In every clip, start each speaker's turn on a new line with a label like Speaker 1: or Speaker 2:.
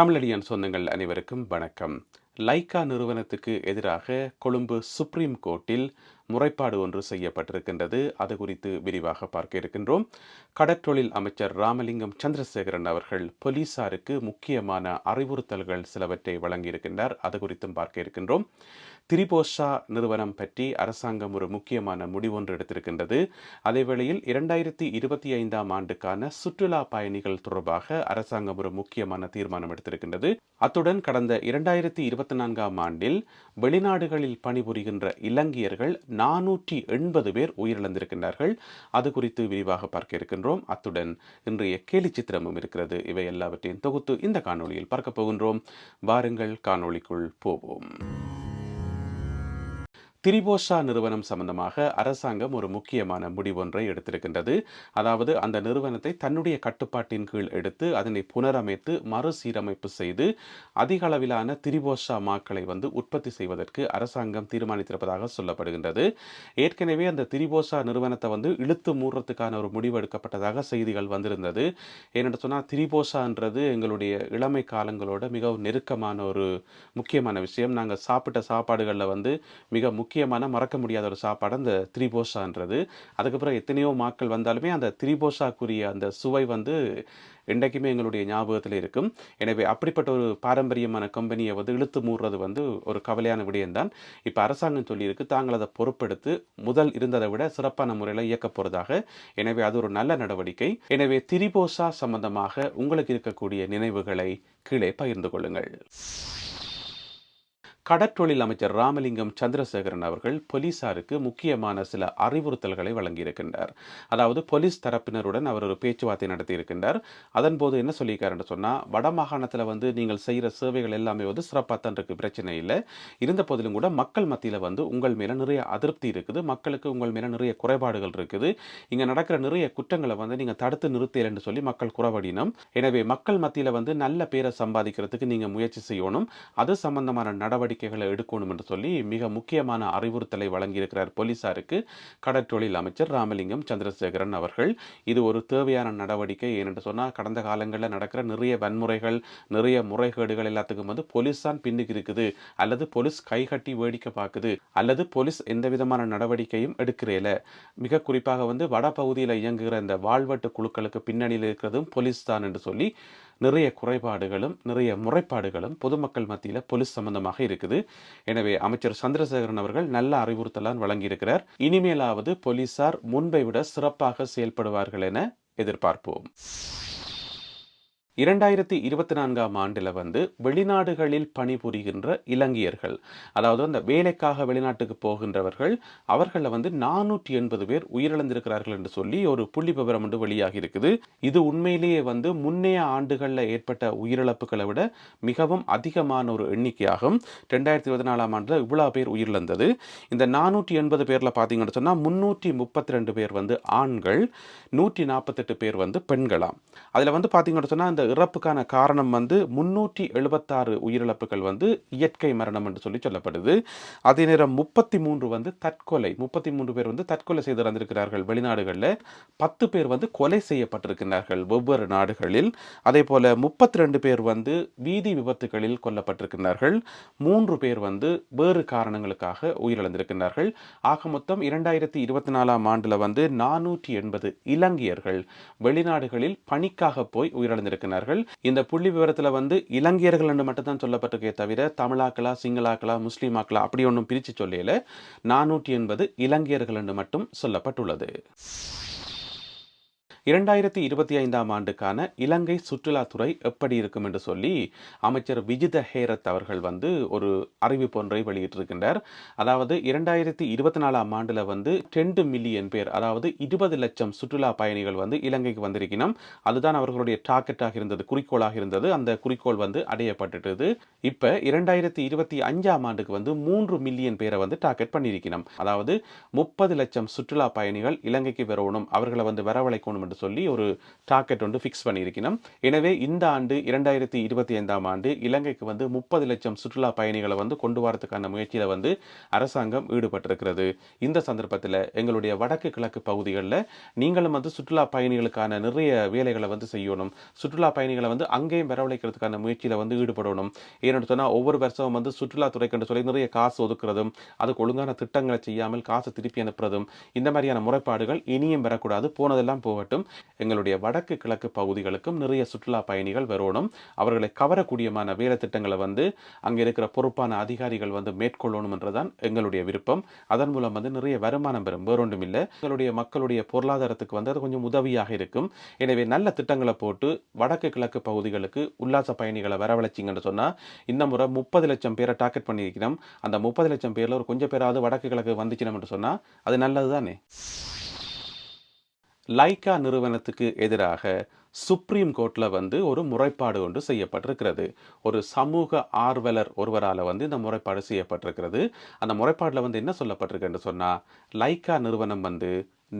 Speaker 1: தமிழடியான் சொந்தங்கள் அனைவருக்கும் வணக்கம். லைக்கா நிறுவனத்துக்கு எதிராக கொழும்பு சுப்ரீம் கோர்ட்டில் முறைப்பாடு ஒன்று செய்யப்பட்டிருக்கின்றது. அது குறித்து விரிவாக பார்க்க இருக்கின்றோம். கடற்றொழில் அமைச்சர் ராமலிங்கம் சந்திரசேகரன் அவர்கள் போலீசாருக்கு முக்கியமான அறிவுறுத்தல்கள் சிலவற்றை வழங்கியிருக்கின்றார். அது குறித்தும் பார்க்க இருக்கின்றோம். திரிபோஷா நிறுவனம் பற்றி அரசாங்கம் ஒரு முக்கியமான முடிவொன்று எடுத்திருக்கின்றது. அதேவேளையில் இரண்டாயிரத்தி இருபத்தி ஐந்தாம் ஆண்டுக்கான சுற்றுலா பயணிகள் தொடர்பாக அரசாங்கம் ஒரு முக்கியமான தீர்மானம் எடுத்திருக்கின்றது. அத்துடன் கடந்த இரண்டாயிரத்தி இருபத்தி நான்காம் ஆண்டில் வெளிநாடுகளில் பணிபுரிகின்ற இலங்கையர்கள் நானூற்றி எண்பது பேர் உயிரிழந்திருக்கின்றார்கள். அது குறித்து விரிவாக பார்க்க இருக்கின்றோம். அத்துடன் இன்றைய கேலி சித்திரமும் இருக்கிறது. இவை எல்லாவற்றையும் தொகுத்து இந்த காணொளியில் பார்க்க போகின்றோம். வாருங்கள் காணொளிக்குள் போவோம். திரிபோஷா நிறுவனம் சம்பந்தமாக அரசாங்கம் ஒரு முக்கியமான முடிவொன்றை எடுத்திருக்கின்றது. அதாவது அந்த நிறுவனத்தை தன்னுடைய கட்டுப்பாட்டின் கீழ் எடுத்து அதனை புனரமைத்து மறுசீரமைப்பு செய்து அதிக அளவிலான திரிபோஷா மாக்களை வந்து உற்பத்தி செய்வதற்கு அரசாங்கம் தீர்மானித்திருப்பதாக சொல்லப்படுகின்றது. ஏற்கனவே அந்த திரிபோஷா நிறுவனத்தை வந்து இழுத்து மூடுறதுக்கான ஒரு முடிவு எடுக்கப்பட்டதாக செய்திகள் வந்திருந்தது. ஏனென்று சொன்னால் திரிபோஷான்றது எங்களுடைய இளமை காலங்களோட மிகவும் நெருக்கமான ஒரு முக்கியமான விஷயம். நாங்கள் சாப்பிட்ட சாப்பாடுகளில் வந்து மிக முக்கியமான மறக்க முடியாத ஒரு சாப்பாடு அந்த திரிபோசான்றது. அதுக்கப்புறம் எத்தனையோ மாக்கள் வந்தாலுமே அந்த திரிபோசாக்குரிய அந்த சுவை வந்து என்றைக்குமே எங்களுடைய ஞாபகத்தில் இருக்கும். எனவே அப்படிப்பட்ட ஒரு பாரம்பரியமான கம்பெனியை வந்து இழுத்து மூடுறது வந்து ஒரு கவலையான விடயம்தான். இப்போ அரசாங்கம் சொல்லியிருக்கு தாங்கள் அதை பொறுப்பெடுத்து முதல் இருந்ததை விட சிறப்பான முறையில் இயக்க போகிறதாக எனவே அது ஒரு நல்ல நடவடிக்கை. எனவே திரிபோசா சம்பந்தமாக உங்களுக்கு இருக்கக்கூடிய நினைவுகளை கீழே பகிர்ந்து கொள்ளுங்கள். கடற்றொழில் அமைச்சர் ராமலிங்கம் சந்திரசேகரன் அவர்கள் போலீசாருக்கு முக்கியமான சில அறிவுறுத்தல்களை வழங்கியிருக்கின்றார். அதாவது போலீஸ் தரப்பினருடன் அவர் ஒரு பேச்சுவார்த்தை நடத்தியிருக்கின்றார். அதன் போது என்ன சொல்லியிருக்காருன்னு சொன்னால் வடமாகாணத்தில் வந்து நீங்கள் செய்கிற சேவைகள் எல்லாமே வந்து சிறப்பாக தான் இருக்குது பிரச்சனை இல்லை. இருந்த போதிலும் கூட மக்கள் மத்தியில் வந்து உங்கள் மேலே நிறைய அதிருப்தி இருக்குது மக்களுக்கு உங்கள் மேலே நிறைய குறைபாடுகள் இருக்குது. இங்கே நடக்கிற நிறைய குற்றங்களை வந்து நீங்கள் தடுத்து நிறுத்தலைன்னு சொல்லி மக்கள் குறவடினம் எனவே மக்கள் மத்தியில் வந்து நல்ல பேரை சம்பாதிக்கிறதுக்கு நீங்கள் முயற்சி செய்யணும். அது சம்பந்தமான நடவடிக்கை நடவடிக்கைகளை எடுக்கணும் என்று சொல்லி மிக முக்கியமான அறிவுறுத்தலை வழங்கியிருக்கிறார் போலீசாருக்கு கடற்றொழில் அமைச்சர் ராமலிங்கம் சந்திரசேகரன் அவர்கள். இது ஒரு தேவையான நடவடிக்கை. ஏனென்று சொன்னால் கடந்த காலங்களில் நடக்கிற நிறைய வன்முறைகள் நிறைய முறைகேடுகள் எல்லாத்துக்கும் வந்து போலீஸ் தான் பின்னுக்கு இருக்குது. அல்லது போலீஸ் கைகட்டி வேடிக்கை பார்க்குது அல்லது போலீஸ் எந்த விதமான நடவடிக்கையும் எடுக்கிறேல. மிக குறிப்பாக வந்து வட பகுதியில் இயங்குகிற இந்த வாழ்வட்டு குழுக்களுக்கு பின்னணியில் இருக்கிறதும் போலீஸ் தான் என்று சொல்லி நிறைய குறைபாடுகளும் நிறைய முறைப்பாடுகளும் பொதுமக்கள் மத்தியில் போலீஸ் சம்பந்தமாக இருக்குது. எனவே அமைச்சர் சந்திரசேகரன் அவர்கள் நல்ல அறிவுறுத்தலான் வழங்கியிருக்கிறார். இனிமேலாவது போலீசார் முன்பை விட சிறப்பாக செயல்படுவார்கள் என எதிர்பார்ப்போம். இரண்டாயிரத்தி இருபத்தி நான்காம் ஆண்டில் வந்து வெளிநாடுகளில் பணிபுரிகின்ற இலங்கையர்கள் அதாவது அந்த வேலைக்காக வெளிநாட்டுக்கு போகின்றவர்கள் அவர்களில் வந்து நானூற்றி எண்பது பேர் உயிரிழந்திருக்கிறார்கள் என்று சொல்லி ஒரு புள்ளி விவரம் ஒன்று வெளியாகி இருக்குது. இது உண்மையிலேயே வந்து முன்னைய ஆண்டுகளில் ஏற்பட்ட உயிரிழப்புகளை விட மிகவும் அதிகமான ஒரு எண்ணிக்கையாகும். ரெண்டாயிரத்தி இருபத்தி நாலாம் ஆண்டில் இவ்வளோ பேர் உயிரிழந்தது. இந்த நானூற்றி எண்பது பேரில் பார்த்தீங்கன்னு சொன்னால் முன்னூற்றி முப்பத்தி ரெண்டு பேர் வந்து ஆண்கள் நூற்றி நாற்பத்தெட்டு பேர் வந்து பெண்களாம். அதில் வந்து பார்த்தீங்கன்னு சொன்னால் இந்த இறப்புக்கான காரணம் வந்து முன்னூற்றி எழுபத்தாறு உயிரிழப்புகள் வந்து இயற்கை மரணம் என்று சொல்லி சொல்லப்படுது. அதே நேரம் முப்பத்தி மூன்று வந்து தற்கொலை முப்பத்தி மூன்று பேர் வந்து தற்கொலை செய்து இறந்திருக்கிறார்கள் வெளிநாடுகளில். பத்து பேர் வந்து கொலை செய்யப்பட்டிருக்கிறார்கள் ஒவ்வொரு நாடுகளில். அதே போல முப்பத்தி ரெண்டு பேர் வந்து வீதி விபத்துகளில் கொல்லப்பட்டிருக்கிறார்கள். மூன்று பேர் வந்து வேறு காரணங்களுக்காக உயிரிழந்திருக்கிறார்கள். ஆக மொத்தம் இரண்டாயிரத்தி இருபத்தி நாலாம் ஆண்டில் வந்து நானூற்றி எண்பது இலங்கையர்கள் வெளிநாடுகளில் பணிக்காக போய் உயிரிழந்திருக்கிறார்கள். இந்த புள்ளி விவரத்தில் வந்து இலங்கையர்கள் என்று மட்டும்தான் சொல்லப்பட்டிருக்கே தவிர தமிழாக்களா சிங்களாக்களா முஸ்லீமாக்களா அப்படி ஒன்றும் பிரித்து சொல்லல. நானூற்றி எண்பது இலங்கையர்கள் என்று மட்டும் சொல்லப்பட்டுள்ளது. இரண்டாயிரத்தி இருபத்தி ஐந்தாம் ஆண்டுக்கான இலங்கை சுற்றுலாத்துறை எப்படி இருக்கும் என்று சொல்லி அமைச்சர் விஜித ஹேரத் அவர்கள் வந்து ஒரு அறிவிப்பு ஒன்றை வெளியிட்டிருக்கின்றார். அதாவது இரண்டாயிரத்தி இருபத்தி நாலாம் ஆண்டில் வந்து ரெண்டு மில்லியன் பேர் அதாவது இருபது லட்சம் சுற்றுலா பயணிகள் வந்து இலங்கைக்கு வந்திருக்கணும். அதுதான் அவர்களுடைய டார்கெட்டாக இருந்தது குறிக்கோளாக இருந்தது. அந்த குறிக்கோள் வந்து அடையப்பட்டுட்டது. இப்போ இரண்டாயிரத்தி இருபத்தி அஞ்சாம் ஆண்டுக்கு வந்து மூன்று மில்லியன் பேரை வந்து டார்கெட் பண்ணியிருக்கணும். அதாவது முப்பது லட்சம் சுற்றுலா பயணிகள் இலங்கைக்கு வரணும் அவர்களை வந்து வரவழைக்கணும் என்று சொல்லி ஒரு டார்கெட் ஒன்று ஃபிக்ஸ் பண்ணியிருக்கணும். எனவே இந்த ஆண்டு இரண்டாயிரத்தி இருபத்தி ஐந்தாம் ஆண்டு இலங்கைக்கு வந்து முப்பது லட்சம் சுற்றுலா பயணிகளை வந்து கொண்டு வரதுக்கான முயற்சியில் வந்து அரசாங்கம் ஈடுபட்டிருக்கிறது. இந்த சந்தர்ப்பத்தில் எங்களுடைய வடக்கு கிழக்கு பகுதிகளில் நீங்களும் வந்து சுற்றுலா பயணிகளுக்கான நிறைய வேலைகளை வந்து செய்யணும். சுற்றுலா பயணிகளை வந்து அங்கேயும் வரவழைக்கிறதுக்கான முயற்சியில் வந்து ஈடுபடணும். ஏன்னு சொன்னால் ஒவ்வொரு வருஷமும் வந்து சுற்றுலாத்துறைக்கு சொல்லி நிறைய காசு ஒதுக்குறதும் அதுக்கு ஒழுங்கான திட்டங்களை செய்யாமல் காசு திருப்பி அனுப்புறதும் இந்த மாதிரியான முறைப்பாடுகள் இனியும் வரக்கூடாது. போனதெல்லாம் போகட்டும். எங்களுடைய வடக்கு கிழக்கு பகுதிகளுக்கும் நிறைய சுற்றுலா பயணிகள் வரணும். அவர்களை கவரக்கூடியமான வேலை திட்டங்களை வந்து அங்கே இருக்கிற பொறுப்பான அதிகாரிகள் வந்து மேற்கொள்ளணும் என்றுதான் எங்களுடைய விருப்பம். அதன் மூலம் வந்து நிறைய வருமானம் பெறும். வேறொன்றும் இல்லை. எங்களுடைய மக்களுடைய பொருளாதாரத்துக்கு வந்து அது கொஞ்சம் உதவியாக இருக்கும். எனவே நல்ல திட்டங்களை போட்டு வடக்கு கிழக்கு பகுதிகளுக்கு உல்லாச பயணிகளை வரவழைச்சிங்கன்னு சொன்னால் இந்த முறை முப்பது லட்சம் பேரை டார்கெட் பண்ணியிருக்கிறோம். அந்த முப்பது லட்சம் பேரில் ஒரு கொஞ்சம் பேராவது வடக்கு கிழக்கு வந்துச்சினோம் என்று சொன்னால் அது நல்லது தானே லைக்கா நிறுவனத்துக்கு எதிராக சுப்ரீம் கோர்ட்டில் வந்து ஒரு முறைப்பாடு ஒன்று செய்யப்பட்டிருக்கிறது. ஒரு சமூக ஆர்வலர் ஒருவரால் வந்து இந்த முறைப்பாடு செய்யப்பட்டிருக்கிறது. அந்த முறைப்பாடில் வந்து என்ன சொல்லப்பட்டிருக்குன்னு சொன்னால் லைக்கா நிறுவனம் வந்து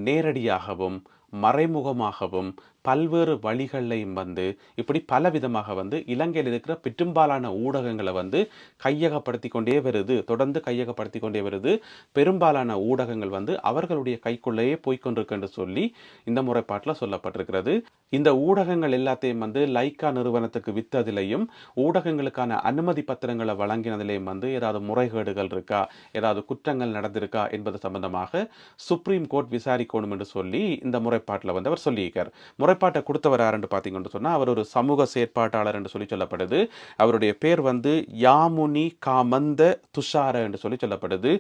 Speaker 1: நேரடியாகவும் மறைமுகமாகவும் பல்வேறு வழிகளையும் வந்து இப்படி பல விதமாக வந்து இலங்கையில் இருக்கிற பெரும்பாலான ஊடகங்களை வந்து கையகப்படுத்தி கொண்டே வருது தொடர்ந்து கையகப்படுத்தி கொண்டே வருது. பெரும்பாலான ஊடகங்கள் வந்து அவர்களுடைய கைக்குள்ளேயே போய்கொண்டிருக்குன்னு சொல்லி இந்த முறைப்பாட்டில் சொல்லப்பட்டிருக்கிறது. இந்த ஊடகங்கள் எல்லாத்தையும் வந்து லைக்கா நிறுவனத்துக்கு வித்ததிலையும் ஊடகங்களுக்கான அனுமதி பத்திரங்களை வழங்கினதிலையும் வந்து ஏதாவது முறைகேடுகள் இருக்கா ஏதாவது குற்றங்கள் நடந்திருக்கா என்பது சம்பந்தமாக சுப்ரீம் கோர்ட் விசாரிக்கணும் என்று சொல்லி இந்த முறைப்பாட்டில் வந்து அவர் சொல்லியிருக்கார். முறைப்பாட்டை கொடுத்தவர் யாருன்னு பார்த்தீங்கன்னு சொன்னால் அவர் ஒரு சமூக செயற்பாட்டாளர் என்று சொல்லி சொல்லப்படுது. அவருடைய பேர் வந்து யாமுனி காமந்த துஷார என்று சொல்லி சொல்லப்படுது.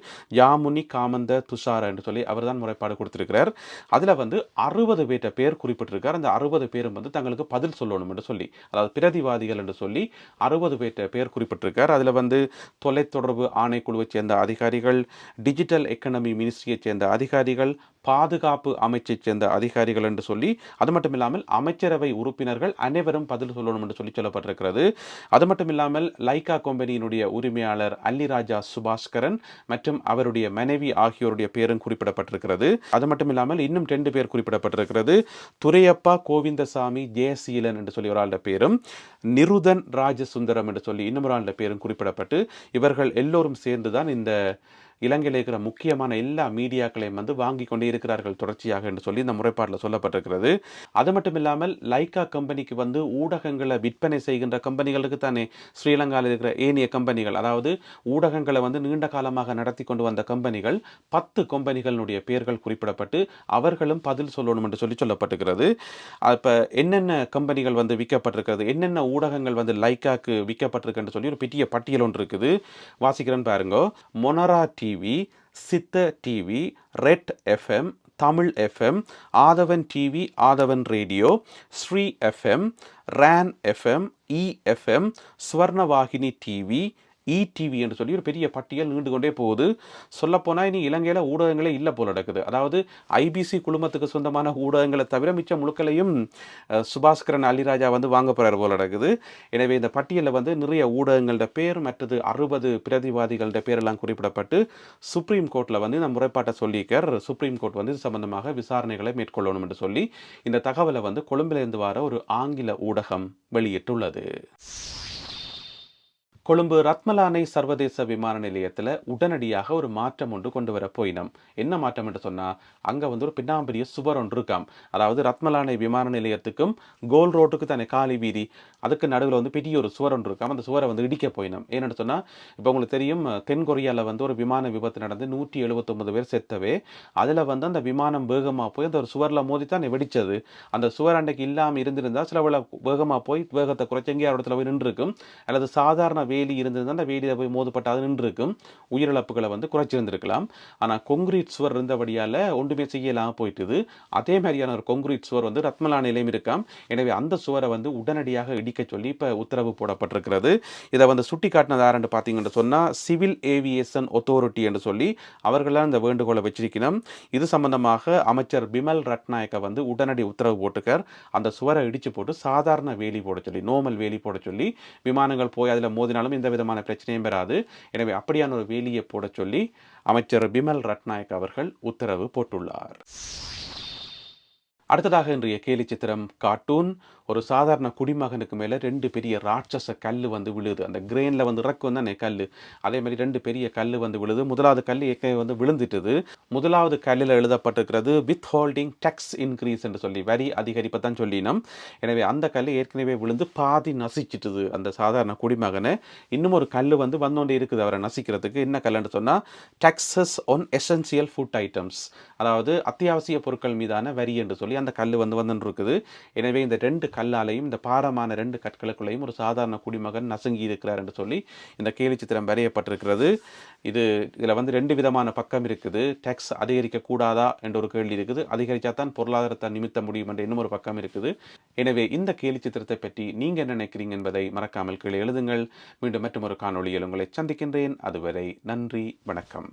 Speaker 1: யாமுனி காமந்த துஷார என்று சொல்லி அவர் தான் முறைப்பாடு கொடுத்துருக்கிறார். அதில் வந்து அறுபது பேர்ட்ட பேர் குறிப்பிட்டிருக்கார். அந்த அறுபது பேரும் வந்து தங்களுக்கு பதில் சொல்லணும் என்று சொல்லி அதாவது பிரதிவாதிகள் என்று சொல்லி அறுபது பேர்ட்ட பேர் குறிப்பிட்டிருக்கார். அதில் வந்து தொலைத்தொடர்பு ஆணைக்குழுவைச் சேர்ந்த அதிகாரிகள் டிஜிட்டல் எக்கனமி மினிஸ்ட்ரியைச் சேர்ந்த அதிகாரிகள் பாதுகாப்பு அமைச்சைச் சேர்ந்த அதிகாரிகள் என்று சொல்லி அது மட்டும் இல்லாமல் அமைச்சரவை உறுப்பினர்கள் அனைவரும் பதில் சொல்லணும் என்று சொல்லி சொல்லப்பட்டிருக்கிறது. அது மட்டும் இல்லாமல் லைகா கம்பெனியினுடைய உரிமையாளர் அல்லிராஜா சுபாஸ்கரன் மற்றும் அவருடைய மனைவி ஆகியோருடைய பேரும் குறிப்பிடப்பட்டிருக்கிறது. அது மட்டும் இல்லாமல் இன்னும் ரெண்டு பேர் குறிப்பிடப்பட்டிருக்கிறது. துரையப்பா கோவிந்தசாமி ஜெயசீலன் என்று சொல்லி ஒரு ஆளுடைய பேரும் நிருதன் ராஜசுந்தரம் என்று சொல்லி இன்னும் ஒரு ஆளுடைய பேரும் குறிப்பிடப்பட்டு இவர்கள் எல்லோரும் சேர்ந்துதான் இந்த இலங்கையில் இருக்கிற முக்கியமான எல்லா மீடியாக்களையும் வந்து வாங்கி கொண்டே இருக்கிறார்கள் தொடர்ச்சியாக என்று சொல்லி இந்த முறைப்பாட்டில் சொல்லப்பட்டிருக்கிறது. அது மட்டும் இல்லாமல் லைக்கா கம்பெனிக்கு வந்து ஊடகங்களை விற்பனை செய்கின்ற கம்பெனிகளுக்கு தானே ஸ்ரீலங்காவில் இருக்கிற ஏனைய கம்பெனிகள் அதாவது ஊடகங்களை வந்து நீண்ட காலமாக நடத்தி கொண்டு வந்த கம்பெனிகள் பத்து கம்பெனிகளுடைய பெயர்கள் குறிப்பிடப்பட்டு அவர்களும் பதில் சொல்லணும் என்று சொல்லி சொல்லப்பட்டிருக்கிறது. இப்போ என்னென்ன கம்பெனிகள் வந்து விற்கப்பட்டிருக்கிறது? என்னென்ன ஊடகங்கள் வந்து லைக்காக்கு விற்கப்பட்டிருக்குன்னு சொல்லி ஒரு பெரிய பட்டியல் ஒன்று இருக்குது. வாசிக்கிறேன்னு பாருங்க. Monara TV Siyatha TV red FM Tamil FM Athavan TV Athavan radio Shri FM Ran FM E FM Swarnavahini TV ETV என்று சொல்லி ஒரு பெரிய பட்டியல் நீண்டு கொண்டே போகுது. சொல்லப்போனால் இனி இலங்கையில் ஊடகங்களே இல்லை போல நடக்குது. அதாவது ஐபிசி குழுமத்துக்கு சொந்தமான ஊடகங்களை தவிர மிச்ச முழுக்களையும் சுபாஸ்கரன் அலிராஜா வந்து வாங்க போகிறார் போல நடக்குது. எனவே இந்த பட்டியலில் வந்து நிறைய ஊடகங்களோட பேர் மற்றது அறுபது பிரதிவாதிகளோட பேரெல்லாம் குறிப்பிடப்பட்டு சுப்ரீம் கோர்ட்டில் வந்து இந்த முறைப்பாட்டை சொல்லியிருக்கார். சுப்ரீம் கோர்ட் வந்து இது சம்பந்தமாக விசாரணைகளை மேற்கொள்ளணும் என்று சொல்லி இந்த தகவலை வந்து கொழும்பிலிருந்து வர ஒரு ஆங்கில ஊடகம் வெளியிட்டுள்ளது. கொழும்பு ரத்மலானை சர்வதேச விமான நிலையத்தில் உடனடியாக ஒரு மாற்றம் ஒன்று கொண்டு வர போயினோம். என்ன மாற்றம் என்று சொன்னால் அங்கே வந்து ஒரு பின்னாம்பரிய சுவர் ஒன்று இருக்காம். அதாவது ரத்மலானை விமான நிலையத்துக்கும் கோல் ரோட்டுக்கு தானே காலி வீதி அதுக்கு நடுவில் வந்து பெரிய ஒரு சுவர் ஒன்று இருக்காம். அந்த சுவரை வந்து இடிக்க போயினோம். ஏன்னு சொன்னால் இப்போ உங்களுக்கு தெரியும் தென் கொரியாவில் வந்து ஒரு விமான விபத்து நடந்து நூற்றி எழுபத்தொம்பது பேர் செத்தவே அதில் வந்து அந்த விமானம் வேகமாக போய் அந்த ஒரு சுவரில் மோதி தான் வெடிச்சது. அந்த சுவர் அன்றைக்கு இல்லாமல் இருந்திருந்தால் சில வேகமாக போய் வேகத்தை குறைச்சி எங்கேயா இடத்துல போய் நின்றுருக்கும். அல்லது சாதாரண வே வேலி இருந்தது அந்த வேலியில் போய் மோதப்பட்டு அது நின்றுருக்கும். உயிரிழப்புகளை வந்து குறைச்சிருந்திருக்கலாம். ஆனால் கொங்கிரீட் சுவர் இருந்தபடியால் ஒன்றுமே செய்யலாம் போயிட்டுது. அதே மாதிரியான ஒரு கொங்கிரீட் சுவர் வந்து ரத்மலா நிலையம் இருக்காம். எனவே அந்த சுவரை வந்து உடனடியாக இடிக்க சொல்லி இப்போ உத்தரவு போடப்பட்டிருக்கிறது. இதை வந்து சுட்டி காட்டினது யாருன்னு பார்த்தீங்கன்னு சொன்னால் சிவில் ஏவியேஷன் ஒத்தாரிட்டி என்று சொல்லி அவர்களால் இந்த வேண்டுகோளை வச்சிருக்கணும். இது சம்பந்தமாக அமைச்சர் பிமல் ரட்நாயக்கை வந்து உடனடி உத்தரவு போட்டுக்கார் அந்த சுவரை இடிச்சு போட்டு சாதாரண வேலி போட சொல்லி நோமல் வேலி போட சொல்லி விமானங்கள் போய் அதில் மோதினாலும் எந்த விதமான பிரச்சனையும் பெறாது எனவே அப்படியான ஒரு வேலியை போட சொல்லி அமைச்சர் பிமல் ரட்நாயக் அவர்கள் உத்தரவு போட்டுள்ளார். அடுத்ததாக இன்றைய கேலி சித்திரம் கார்ட்டூன் ஒரு சாதாரண குடிமகனுக்கு மேலே ரெண்டு பெரிய ராட்சச கல் வந்து விழுது. அந்த கிரெயினில் வந்து இறக்கும் தானே கல் அதே மாதிரி ரெண்டு பெரிய கல் வந்து விழுது. முதலாவது கல் ஏற்கனவே வந்து விழுந்துட்டுது. முதலாவது கல்லில் எழுதப்பட்டிருக்கிறது வித் ஹோல்டிங் டேக்ஸ் இன்க்ரீஸ் என்று சொல்லி வரி அதிகரிப்பை தான் சொல்லினோம். எனவே அந்த கல் ஏற்கனவே விழுந்து பாதி நசிச்சிட்டுது அந்த சாதாரண குடிமகனை. இன்னும் ஒரு கல் வந்து வந்தோண்டே இருக்குது அவரை நசிக்கிறதுக்கு. என்ன கல்லுன்னு சொன்னால் taxes one essential food items அதாவது அத்தியாவசிய பொருட்கள் மீதான வரி என்று சொல்லி அந்த கல் வந்து வந்துன்னு இருக்குது எனவே இந்த ரெண்டு கல்லாலையும் இந்த பாரமான ரெண்டு கற்களுக்குள்ளேயும் ஒரு சாதாரண குடிமகன் நசுங்கி இருக்கிறார் என்று சொல்லி இந்த கேலி சித்திரம் வரையப்பட்டிருக்கிறது. இது இதில் வந்து ரெண்டு விதமான பக்கம் இருக்குது. டேக்ஸ் அதிகரிக்கக்கூடாதா என்ற ஒரு கேள்வி இருக்குது. அதிகரித்தா தான் பொருளாதாரத்தை நிமித்த முடியும் என்ற இன்னும் ஒரு பக்கம் இருக்குது. எனவே இந்த கேலி சித்திரத்தை பற்றி நீங்கள் என்ன நினைக்கிறீங்க என்பதை மறக்காமல் கீழே எழுதுங்கள். மீண்டும் மற்றும் ஒரு காணொளியில் உங்களை சந்திக்கின்றேன். அதுவரை நன்றி வணக்கம்.